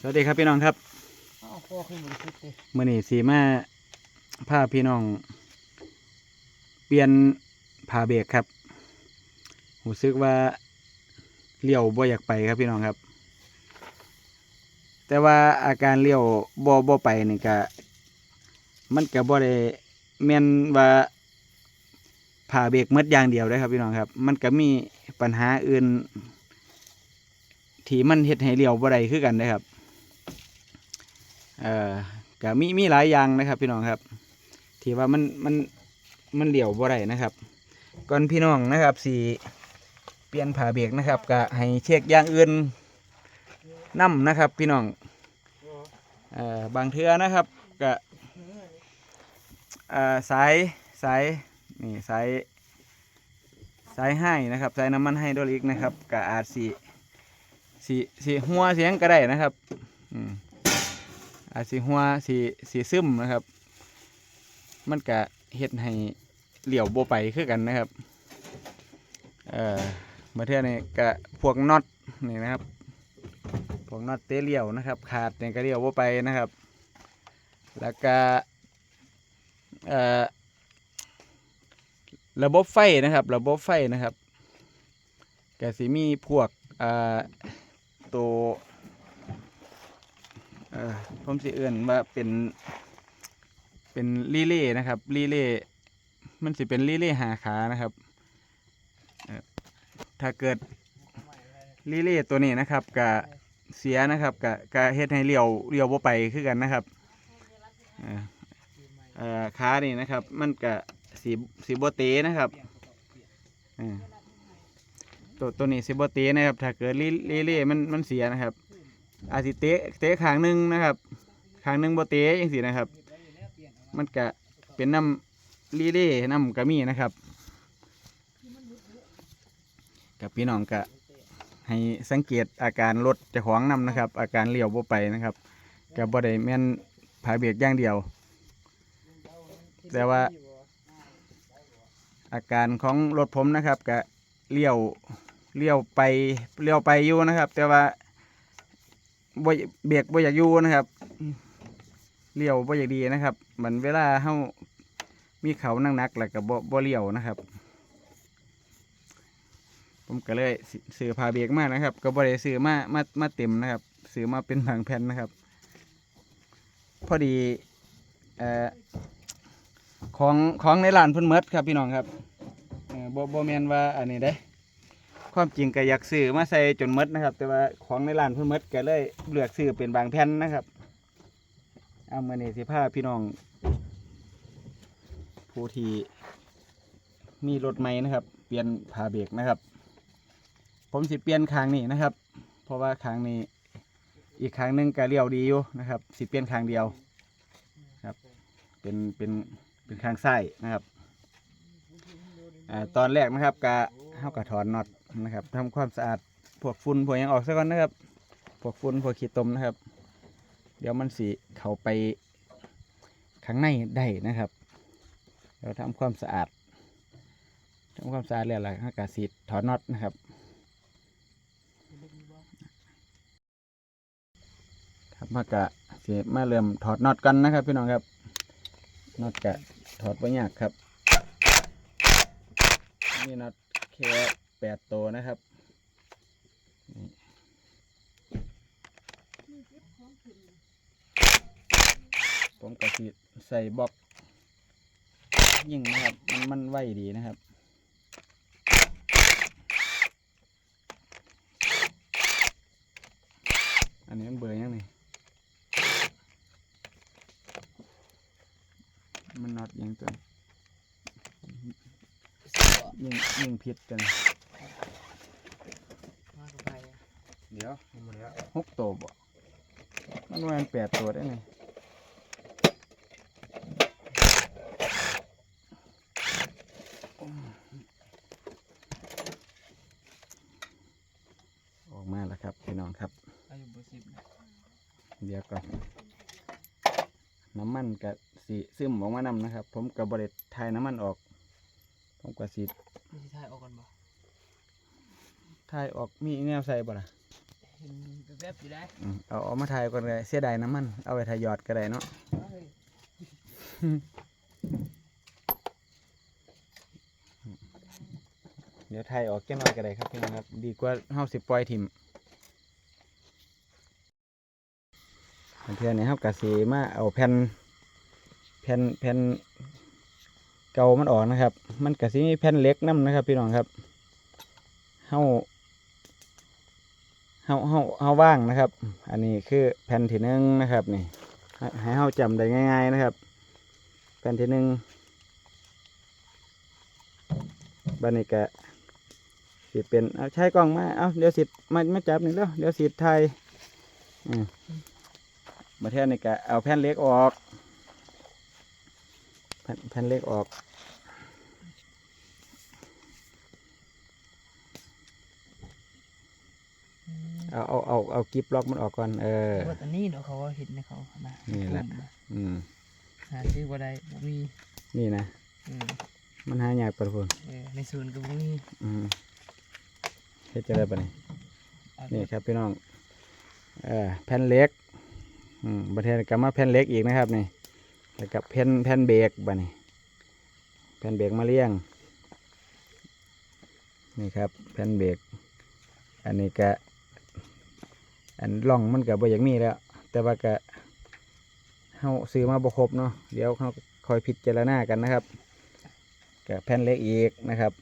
สวัสดีครับพี่น้องครับเอาพ่อขึ้นบนชุดเลยมื่อนี้สีมาพาพี่น้อง เปลี่ยนผ่าเบรกครับรู้สึกว่าเลี้ยวบ่อยากไปครับพี่น้องครับ แต่ว่าอาการเลี้ยวบ่บ่ไปนี่ก็มันก็บ่ได้แม่นว่าผ่าเบรกหมดอย่างเดียวเลยครับพี่น้องครับ มันก็มีปัญหาอื่น ที่มันเฮ็ดให้เลี้ยวบ่ได้คือกันนะครับ เอ่อก็มีมีหลายอย่างนะครับพี่น้องครับที่ว่ามันมันมันเหลี่ยวบ่ได้นะครับ ก่อนพี่น้องนะครับสีเปลี่ยนผ่าเบรกนะครับก็ให้เช็คอย่างอื่นนํนะครับพี่น้องเอ่อบางเทือนะครับก็เอ่อสายสายนี่สายสายให้นะครับสายน้ำมันไฮดอลิกนะครับก็อาจสีสีสีหัวเสียงก็ได้นะครับอืม อาจสีหัวสีสีซึมนะครับ มันก็เฮ็ดให้เหลี่ยวโบไปคือกันนะครับเอ่อมาเทื่อนี้ก็พวกน็อตนี่นะครับพวกน็อตเตะเหลี่ยวนะครับ ขาดเนี่ยก็เหลี่ยวโบไปนะครับ แล้วก็เอ่อระบบไฟนะครับ ระบบไฟนะครับก็สิมีพวกเอ่อตัว ออผมสิเอื่นว่าเป็นเป็นรีเลย์นะครับรีเลย์มันสิเป็นรีเลย์หาขานะครับถ้าเกิดรีเลย์ตัวนี้นะครับกะเสียนะครับกะกะเฮ็ดให้เลี้ยวเลี้ยวบ่ไปคือกันนะครับเอ่อขานี่นะครับ มันกะสีสีบ่เตนะครับตัวตัวนี้สีบ่เตนะครับ ถ้าเกิดรีเลย์มันมันเสียนะครับ อาจสิเตะเตะขางหนึ่งนะครับขางหนึ่งบ่เตะยังสินะครับ มันก็เป็นน้ำลีเล่น้ำกระมี่นะครับกับพี่น้องก็ให้สังเกตอาการรถจะของนำนะครับ อาการเลี้ยวบ่ไปนะครับกับบ่ได้แม่นผายเบรกอย่างเดียว แต่ว่า อาการของรถผมนะครับก็เลี้ยวเลี้ยวไปเลี้ยวไปอยู่นะครับ แต่ว่า บ่อยเบรกบ่อยากอยู่นะครับเลี้ยวบ่อยากดีนะครับเหมือนเวลาเฮามีเขานั่งนักๆแล้วก็บ่บ่เลี้ยวนะครับ ผมก็เลยซื้อพาเบรกมากนะครับ ก็บ่ได้ซื้อมามามาเต็มนะครับซื้อมาเป็นบางแผ่นนะครับ พอดีเอ่อของของในร้านเพิ่นหมดครับพี่น้องครับเออบ่บ่แม่นว่าอันนี้เด้ ความจริงก็อยากซื้อมาใส่จนมดนะครับ แต่ว่าของในร้านเพิ่นมดก็เลยเลือกซื้อเป็นบางแผ่นนะครับเอามื่อนี้สิพาพี่น้อง ผู้ที่มีรถใหมนะครับ เปลี่ยนผาเบรกนะครับ ผมสิเปลี่ยนคางนี้นะครับ เพราะว่าคางนี้อีกครั้งหนึงก็เลี้ยวดีอยู่นะครับสิเปลี่ยนคางเดียวครับ เป็นเป็นเป็นคางไส้นะครับอ่าตอนแรกนะครับกะเฮากะถอนน็อต นะครับทำความสะอาดพวกฝุ่นพวกยังออกซะก่อนนะครับ พวกฝุ่นพวกขี้ตมนะครับ เดี๋ยวมันสิเข้าไปข้างในได้นะครับเดี๋ยวทำความสะอาดทำความสะอาดแล้วล่ะเฮากะสิถอนน็อตนะครับครับมากะสิมาเริ่มถอดน็อตกันนะครับ พี่น้องครับน็อตกะถอดไว้ยากครับ นี่น็อตแค่ แปดตัวนะครับผมกระสิใส่บล็อก ยิงนะครับ มันมันไหวดีนะครับอันนี้มันเบอร์ยังนี่มันน็อตยังตัวยิงยิงผิดกัน มาสบาย เดี๋ยวหกตัวบ่มันว่ามันแปดตัวได้ไงออกมาแล้วครับพี่น้องครับอายุบ่สิบนะเดี๋ยวก่อนน้ำมันกับสีซึมออกมานำนะครับ ผมกับบริทายน้ำมันออก ผมกับสีมีที่ทายออกกันบ่ทายออกมีแนวใส่บ่ล่ะ เนแวบๆอยู่ได้อืมเอาเอามาถ่ายก่อนเลยเสียดายน้ำมัน เอาไปถ่ายยอดก็ได้เนาะเฮ้ยเดี๋ยวถ่ายออกแก้น้อยก็ได้ครับพี่น้องครับ ดีกว่าเฮาสิปล่อยถิ่มเพื่อนนี่เฮากะสิมาเอาแผ่นแผ่นแผ่นเก่ามันออกนะครับ มันกะสิมีแผ่นเหล็กนํนะครับ พี่น้องครับเฮา เฮาเฮาเฮาว่างนะครับ อันนี้คือแผ่นที่หนึ่งนะครับนี่ให้ให้เฮาจำได้ง่าย ๆนะครับ แผ่นที่หนึ่งบันนี้กะสิเป็นเอาใช้กล้องมาเอาเดี๋ยวสิมามาจับนี่แล้วเดี๋ยวสิไทยอืมมาเทียนนี่กะเอาแผ่นเล็กออก แผ่นแผ่นเล็กออก เอาเอาเอาเอากิบล็อกมันออกก่อนเออว่าแต่นี่เดี๋ยวเขาว่าเห็นในเขานะนี่แหละอืมหาซื้อบ่ได้บ่มีนี่นะอืมมันหายากประพุ่นเออในศูนย์ก็บ่มีอืมเฮ็ดจะได้ปะนี่เอานี่ครับพี่น้องเออแผ่นเหล็กอืมประเทศกลับมาแผ่นเหล็กอีกนะครับนี่แล้วกับแผ่นแผ่นเบรกบะนี่แผ่นเบรกมาเลี้ยงนี่ครับแผ่นเบรกอันนี้ก็ อันล่องมันกับบ่อย่างมีแล้ว แต่ว่าก็เฮาซื้อมาบ่ครบเนาะเดี๋ยวเขาคอยพิจารณากันนะครับกับแผ่นเหล็กอีกนะครับ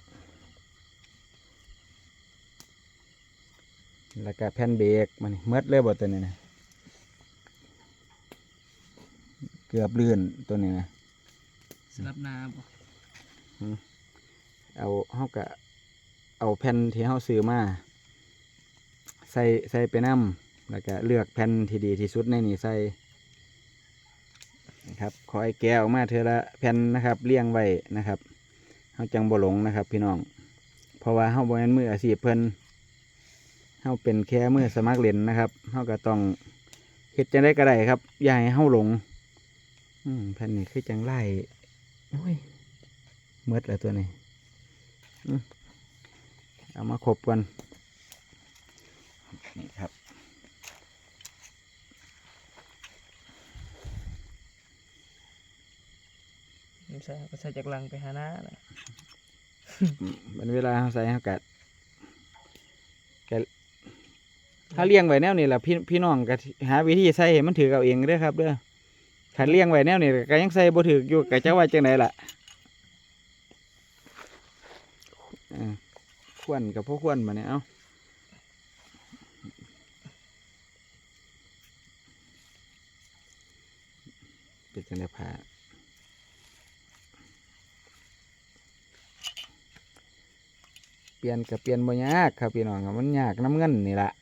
แล้วก็แผ่นเบรกมันนี่เมดเลยบตัวนี้นะเกือบลื่นตัวนี้นะสลับนาบ่เอาเฮากะเอาแผ่นที่เฮาซื้อมา ใส่ใส่ไปน้ำ แล้วก็เลือกแผ่นที่ดีที่สุดในนี่ใส่นะครับขอให้แกะออกมาเทอละแผ่นนะครับเลี้ยงไว้นะครับเฮาจังบ่หลงนะครับ พี่น้อง เพราะว่าเฮาบ่แม่นมืออาชีพเพิ่นเฮาเป็นแค่มือสมัครเล่นนะครับเฮาก็ต้องเฮ็ดจังได๋ก็ได้ครับอย่าให้เฮาหลงอืมแผ่นนี้คือจังไล่โอ้ยหมดแล้วตัวนี้เอามาครบกันนี่ครับ มันใส่ก็ใส่จากลังไปหาหน้าน่ะมันเวลาเราใส่เขากัดกะถ้าเลี้ยงไว้แนวนี่แหละพี่พี่น้องก็หาวิธีใส่ให้มันถือเอาเองเด้อครับเด้อถ้าเลี้ยงไว้แนวนี่ก็ยังใส่บ่ถืออยู่ก็จะว่าจังไดล่ะเออควรกับพวกควรมาเนี่ยเอ้าเป็นจังไดผ่า เป ลี่ยนกับเปลี่ยนบ่ยากครับพี่น้องมันยากน้ำเงินนี่แหละ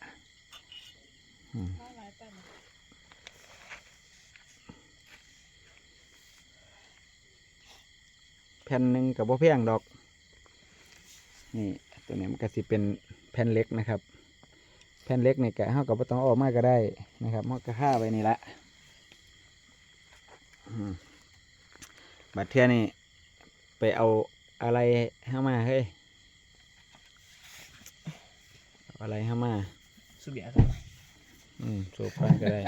แผ่นหนึ่งกับบ่แพงดอก นี่ตัวนี้มันก็สิเป็นแผ่นเล็กนะครับ แผ่นเล็กนี่กะเฮากับบ่ต้องออกมากก็ได้นะครับเฮาก็ค่าไว้นี่ละบัดเทื่อนี่ไปเอาอะไรเข้ามาเฮ้ย เอาอะไรเข้ามาสุเบียครับอืมสูบกันก็ได้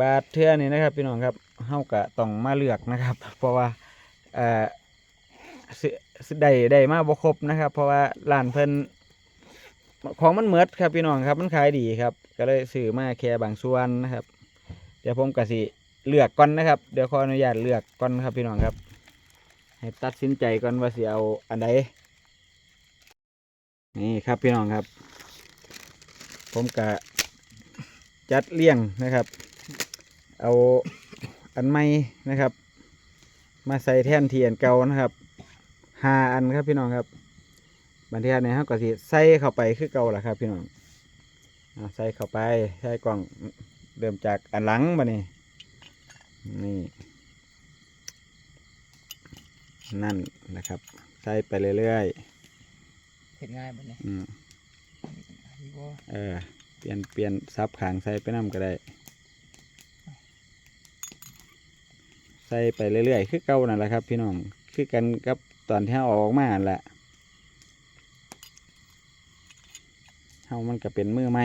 บาทเทื่อนี่นะครับ พี่น้องครับเฮากะต้องมาเลือกนะครับ เพราะว่าเอ่อซื้อซื้อได้ได้มาบ่ครบนะครับ เพราะว่าร้านเพิ่นของมันเหมิดครับพี่น้องครับมันขายดีครับ ก็เลยซื้อมาแค่บางส่วนนะครับ เดี๋ยวผมก็สิเลือกก่อนนะครับ เดี๋ยวขออนุญาตเลือกก่อนครับพี่น้องครับ ให้ตัดสินใจก่อนว่าสิเอาอันใด นี่ครับพี่น้องครับ ผมกะจัดเลี่ยงนะครับ เอาอันใหม่นะครับ มาใส่แท่นเทียนเก่านะครับหาอันครับพี่น้องครับบันทีนเนี่ยครับก็สิใส่เข้าไปคือเก่าแหละครับพี่น้องใส่เข้าไปใส่กล่องเริ่มจากอันหลังมานี่นี่นั่นนะครับ ใส่ไปเรื่อยเห็นง่ายบ่เนี่ยๆอืมนี่บ่เออ เปลี่ยนเปลี่ยนซับขางใส่ไปน้ำก็ได้ ใส่ไปเรื่อยๆ คือเก่านั่นแหละครับ พี่น้อง คือกันกับตอนที่เราเอาออกมานั่นแหละเฮามันก็เป็นมือใหม่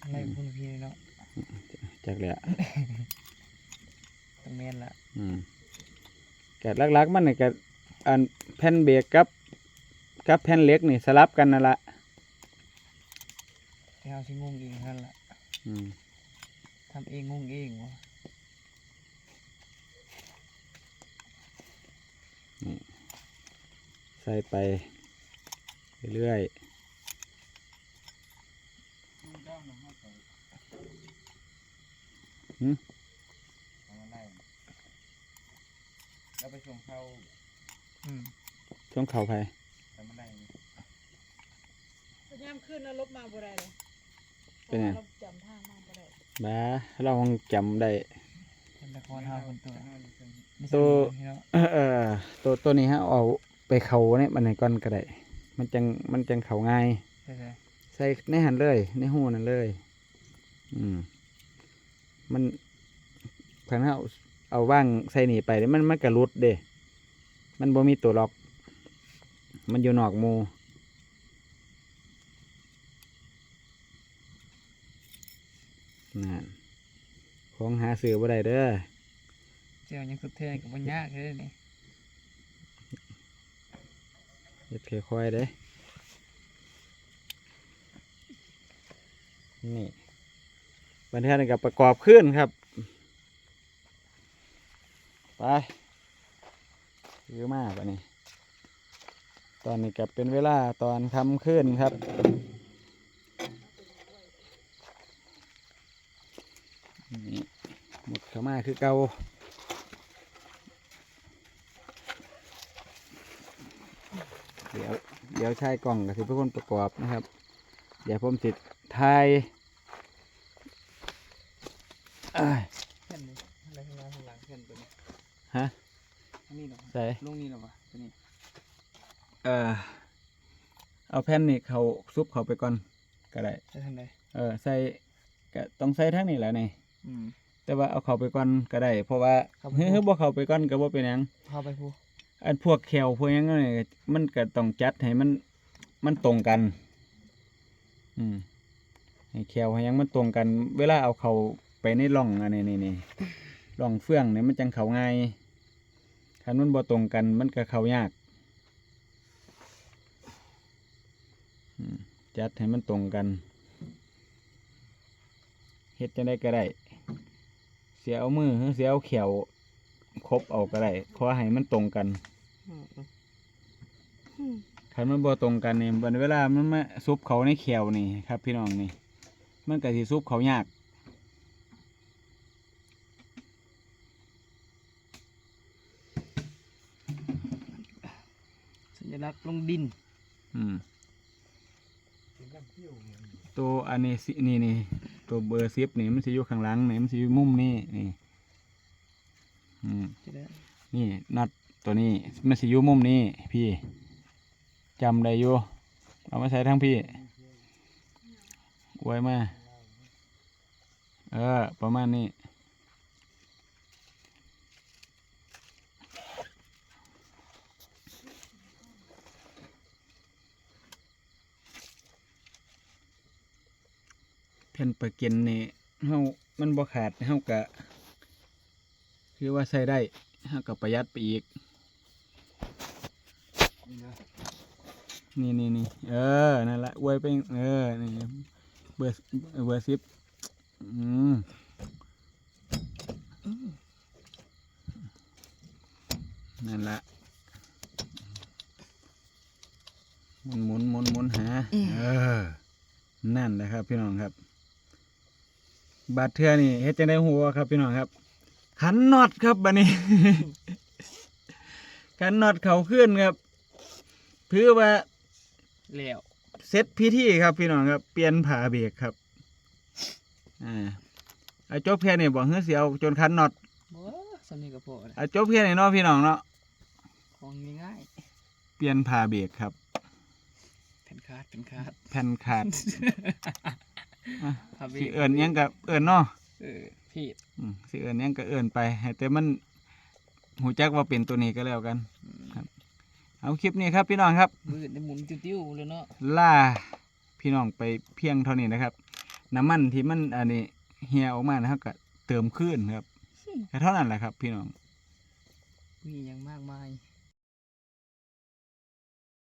อะไรพุ่นพี่เนาะจักแหละต้องแม่นละอืมกะลักๆมันนี่กะอันแผ่นเบรกกับ กับแผ่นเหล็กนี่สลับกันนั่นละที่เฮาสิงงเองนั่นล่ะอืมทำเองงงเองวะใส่ไปเรื่อยๆหืมแล้วไปส่งเข้าอืมช่วงเข่าไป แต่ไม่ได้พยายามขึ้นแล้วลบมาบ่ได้เลยเป็นไง พราะว่าราจำทางมาบ่ได้บ้าเราคงจำได้ เป็นละครเฮาคนตัวไม่ตัใช่วพี่เนาะเออเออตัวตัวนี้ฮะเอาไปเขาเนี่ยมันในก้อนก็ได้ มันจังมันจังเขาง่าย ใช่ใช่ใส่ในหันเลย ในหูนั่นเลย อืม มันคันเอาเอาว่างใส่หนีไปแล้วมันมันกระลุดเด้ มันบ่มีตัวล็อก มันอยู่นอกหมูนั่นของหาซื้อบ่ได้เด้อเจ้ายังสุดเท่กับบ่ยากเลยนี่เฮ็ดค่อยๆเด้นี่บันเทิงกับประกอบขึ้นครับ ไปเยอะมากอันนี้ ตอนนี้กับเป็นเวลาตอนค่ำขึ้นครับ นี่หมดเข้ามาคือเก่าเดี๋ยวเดี๋ยวใช้กล่องกับที่เป็นคนประกอบนะครับ เดี๋ยวผมติดทายอ้ายแผ่นนี้อะไรข้างหน้าข้างหลังแผ่นตัวนี้ฮะอันนี้เหรอใส่ลงนี่เหรอวะตัวนี้ เออเอาแผ่นนี่เขาซุปเขาไปก่อนก็ได้ใช่ทางใดเออใส่ก็ต้องใส่ทั้งนี้แหละนี่อืม แต่ว่าเอาเขาไปก่อนก็ได้ เพราะว่าครับ เฮ้ยบ่เขาไปก่อนก็บ่เป็นหยังพาไปผู้อันพวกแขวพวกหยังนี่มันก็ต้องจัดให้มันมันตรงกัน อืมให้แขวให้หยังมันตรงกัน เวลาเอาเขาไปในร่องอันนี้นี่นี่ร่องเฟื่องเนี่ยมันจังเขาง่ายคันมันบ่ตรงกัน มันก็เขายากอืม จัดให้มันตรงกันเฮ็ดจังได้ก็ได้เสียเอามือเสียเอาแขวครบเอาก็ได้ขอให้มันตรงกันอืมคันมันบ่ตรงกันนี่บัดเวลามันมาซุปเขาในแขวนี่ครับ พี่น้องนี่ มันก็สิซุปเขายากสัญลักษณ์ลงดิน อืม ตัวอันนี้สินี่นี่ตัวเบอร์ซิปนี่มันสิอยู่ข้างหลังนี่มันสิอยู่มุมนี่นี่อืมนี่นัดตตัวนี้มันสิอยู่มุมนี้พี่จำได้อยู่เอามาใช้ทั้งพี่ไว้มาเออ ประมาณนี้ แผ่นประกันนี่เฮามันบ่ขาดเฮากะคือว่าใช้ได้เฮาก็ประหยัดไปอีก นี่นี่นี่เออ นั่นละอวยไปเออนี่เบอร์เบอร์สิบอืมนั่นละหมุนหมุนหมุนหมุนหา เออ นั่นแหละครับพี่น้องครับ บาดเทือนี่เฮ็ดจังได้หัวครับพี่น้องครับ ขันน็อตครับบัดนี้ ขันน็อตเขาขึ้นครับเพื่อว่าแล้วเซตพิธีครับพี่น้องครับ เปลี่ยนผ่าเบรกครับ อ่าเอาจบเพียนี่บอกเฮ้ยเสียวจนคันน็อตบ่สำนีก็พอแล้วเอาจบเพียนี่เนาะพี่น้องเนาะของง่ายเปลี่ยนผ่าเบรกครับๆแผ่นคาดแผ่นคาดแผ่นขาด อะพาไปสิเอิญยังกับเอิญเนาะเออพี่อืมสิเอิญยังกับเอิญไปให้แต่มันหูจักว่าเป็นตัวนี้ก็แล้วกันครับ เอาคลิปนี้ครับพี่น้องครับ มือได้หมุนติ้วๆเลยเนาะล่าพี่น้องไปเพียงเท่านี้นะครับ น้ำมันที่มันอันนี้เฮียออกมานะครับก็เติมขึ้นครับแค่เท่านั้นแหละครับ พี่น้องมีอย่างมากมายอ